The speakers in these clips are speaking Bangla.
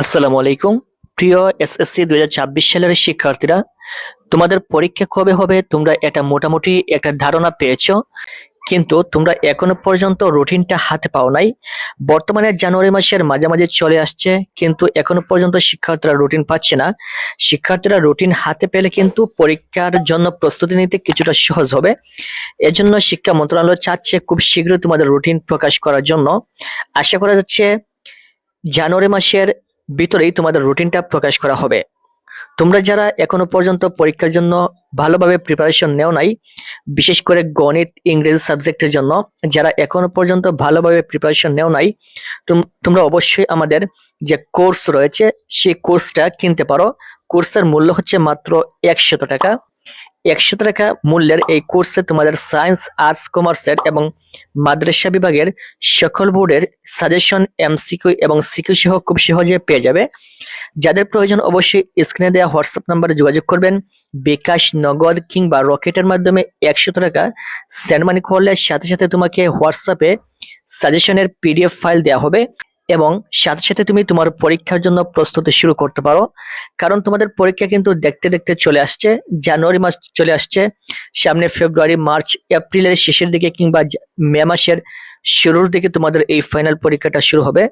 আসসালামু আলাইকুম। প্রিয় এসএসসি দুই হাজার ছাব্বিশ সালের শিক্ষার্থীরা, তোমাদের পরীক্ষা কবে হবে? তোমরা এটা মোটামুটি একটা ধারণা পেয়েছ, কিন্তু তোমরা এখনও পর্যন্ত রুটিনটা হাতে পাও নাই। বর্তমানে জানুয়ারি মাসের মাঝামাঝি চলে আসছে, কিন্তু এখনও পর্যন্ত শিক্ষার্থীরা রুটিন পাচ্ছে না। শিক্ষার্থীরা রুটিন হাতে পেলে কিন্তু পরীক্ষার জন্য প্রস্তুতি নিতে কিছুটা সহজ হবে। এজন্য শিক্ষা মন্ত্রণালয় চাচ্ছে খুব শীঘ্রই তোমাদের রুটিন প্রকাশ করার জন্য। আশা করা যাচ্ছে, জানুয়ারি মাসের ভিতরেই তোমাদের রুটিনটা প্রকাশ করা হবে। তোমরা যারা এখনও পর্যন্ত পরীক্ষার জন্য ভালোভাবে প্রিপারেশন নেও নাই, বিশেষ করে গণিত, ইংরেজি সাবজেক্টের জন্য, যারা এখনও পর্যন্ত ভালোভাবে প্রিপারেশন নেও নাই, তোম- তোমরা অবশ্যই আমাদের যে কোর্স রয়েছে, সেই কোর্সটা কিনতে পারো। কোর্সের মূল্য হচ্ছে মাত্র একশত টাকা। একশত টাকা মূল্যের এই কোর্সে তোমাদের সায়েন্স, আর্টস কমার্সের এবং মাদ্রাসা বিভাগের সকল বোর্ডের সাজেশন, এমসিকিউ এবং সিকিউ সহ খুব সহজে পেয়ে যাবে। যাদের প্রয়োজন অবশ্যই স্ক্রিনে দেওয়া হোয়াটসঅ্যাপ নাম্বারে যোগাযোগ করবেন। বিকাশ নগদ কিংবা রকেটের মাধ্যমে একশো টাকা সেন্ড মানি করলে সাথে সাথে তোমাকে হোয়াটসঅ্যাপে সাজেশনের পিডিএফ ফাইল দেওয়া হবে। এবং সাথে সাথে তুমি তোমার পরীক্ষার জন্য প্রস্তুতি শুরু করতে পারো। কারণ তোমাদের পরীক্ষা কিন্তু দেখতে দেখতে চলে আসছে, জানুয়ারি মাস চলে আসছে। সামনে ফেব্রুয়ারি, মার্চ, এপ্রিলের শেষের দিকে কিংবা মে মাসের শুরুর দিকে তোমাদের এই ফাইনাল পরীক্ষাটা শুরু হবে।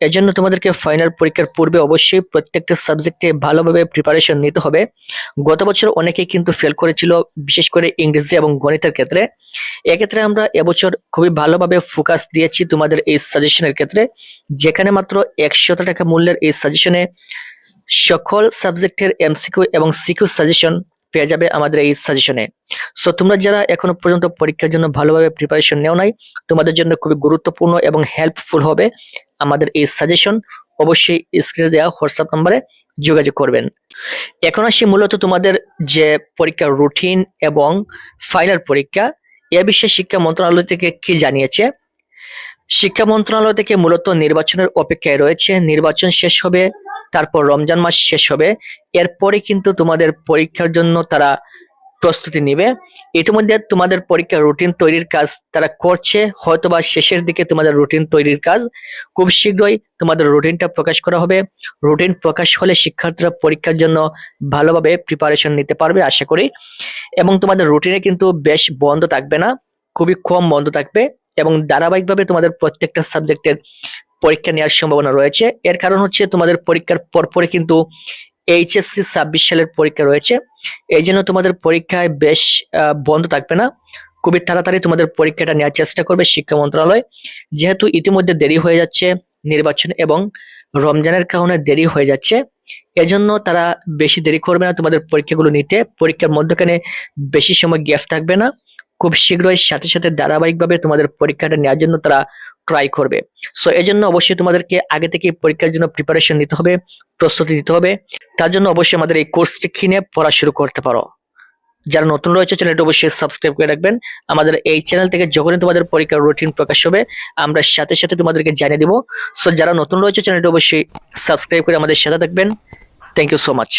এজন্য তোমাদেরকে ফাইনাল পরীক্ষার পূর্বে অবশ্যই প্রত্যেকটা সাবজেক্টে ভালোভাবে প্রিপারেশন নিতে হবে। গত বছর অনেকেই কিন্তু ফেল করেছিল, বিশেষ করে ইংরেজি এবং গণিতের ক্ষেত্রে। এক্ষেত্রে আমরা এবছর খুবই ভালোভাবে ফোকাস দিয়েছি তোমাদের এই সাজেশনের ক্ষেত্রে, যেখানে মাত্র একশত টাকা মূল্যের এই সাজেশনে সকল সাবজেক্টের এমসিকিউ এবং সিকিউ সাজেশন পেয়ে যাবে আমাদের এই সাজেশনে সো তোমরা যারা এখনও পর্যন্ত পরীক্ষার জন্য ভালোভাবে প্রিপারেশন নেও নাই, তোমাদের জন্য খুবই গুরুত্বপূর্ণ এবং হেল্পফুল হবে। আমাদের এই সাজেশন অবশ্যই স্ক্রিনে দেওয়া হোয়াটসঅ্যাপ নম্বরে যোগাযোগ করবেন। এখন আসি মূলত তোমাদের যে পরীক্ষার রুটিন এবং ফাইনাল পরীক্ষা, এ বিষয়ে শিক্ষা মন্ত্রণালয় থেকে কি জানিয়েছে? শিক্ষা মন্ত্রণালয় থেকে মূলত নির্বাচনের অপেক্ষায় রয়েছে। নির্বাচন শেষ হবে, তারপর রমজান মাস শেষ হবে। এরপরে কিন্তু তোমাদের পরীক্ষার জন্য তারা প্রস্তুতি নিবে। ইতিমধ্যে তোমাদের পরীক্ষার রুটিন তৈরির কাজ তারা করছে, হয়তোবা শেষের দিকে তোমাদের রুটিন তৈরির কাজ। খুব শীঘ্রই তোমাদের রুটিনটা প্রকাশ করা হবে। রুটিন প্রকাশ হলে শিক্ষার্থীরা পরীক্ষার জন্য ভালোভাবে প্রিপারেশন নিতে পারবে, আশা করি। এবং তোমাদের রুটিনে কিন্তু বেশ বন্ধ থাকবে না, খুবই কম বন্ধ থাকবে এবং ধারাবাহিকভাবে তোমাদের প্রত্যেকটা সাবজেক্টের পরীক্ষা নেওয়ার সম্ভাবনা রয়েছে। এর কারণ হচ্ছে তোমাদের পরীক্ষার পরপরে কিন্তু এইচএসসি ছাব্বিশ সালের পরীক্ষা রয়েছে। এই জন্য তোমাদের পরীক্ষায় বেশ বন্ধ থাকবে না। খুবই তাড়াতাড়ি তোমাদের পরীক্ষাটা নেওয়ার চেষ্টা করবে শিক্ষা মন্ত্রণালয়। যেহেতু ইতিমধ্যে দেরি হয়ে যাচ্ছে নির্বাচন এবং রমজানের কারণে দেরি হয়ে যাচ্ছে, এজন্য তারা বেশি দেরি করবে না তোমাদের পরীক্ষাগুলো নিতে। পরীক্ষার মধ্যখানে বেশি সময় গ্যাপ থাকবে না। খুব শীঘ্রই সাথে সাথে ধারাবাহিকভাবে তোমাদের পরীক্ষাটা নেওয়ার জন্য তারা ট্রাই করবে। সো এই জন্য অবশ্যই তোমাদেরকে আগে থেকে পরীক্ষার জন্য প্রিপারেশন নিতে হবে, প্রস্তুতি নিতে হবে। তার জন্য অবশ্যই আমাদের এই কোর্সটি কিনে পড়া শুরু করতে পারো। যারা নতুন রয়েছে, চ্যানেলটি অবশ্যই সাবস্ক্রাইব করে রাখবেন। আমাদের এই চ্যানেল থেকে যখনই তোমাদের পরীক্ষার রুটিন প্রকাশ হবে, আমরা সাথে সাথে তোমাদেরকে জানিয়ে দিব। সো যারা নতুন রয়েছে, চ্যানেলটি অবশ্যই সাবস্ক্রাইব করে আমাদের সাথে থাকবেন। Thank you so much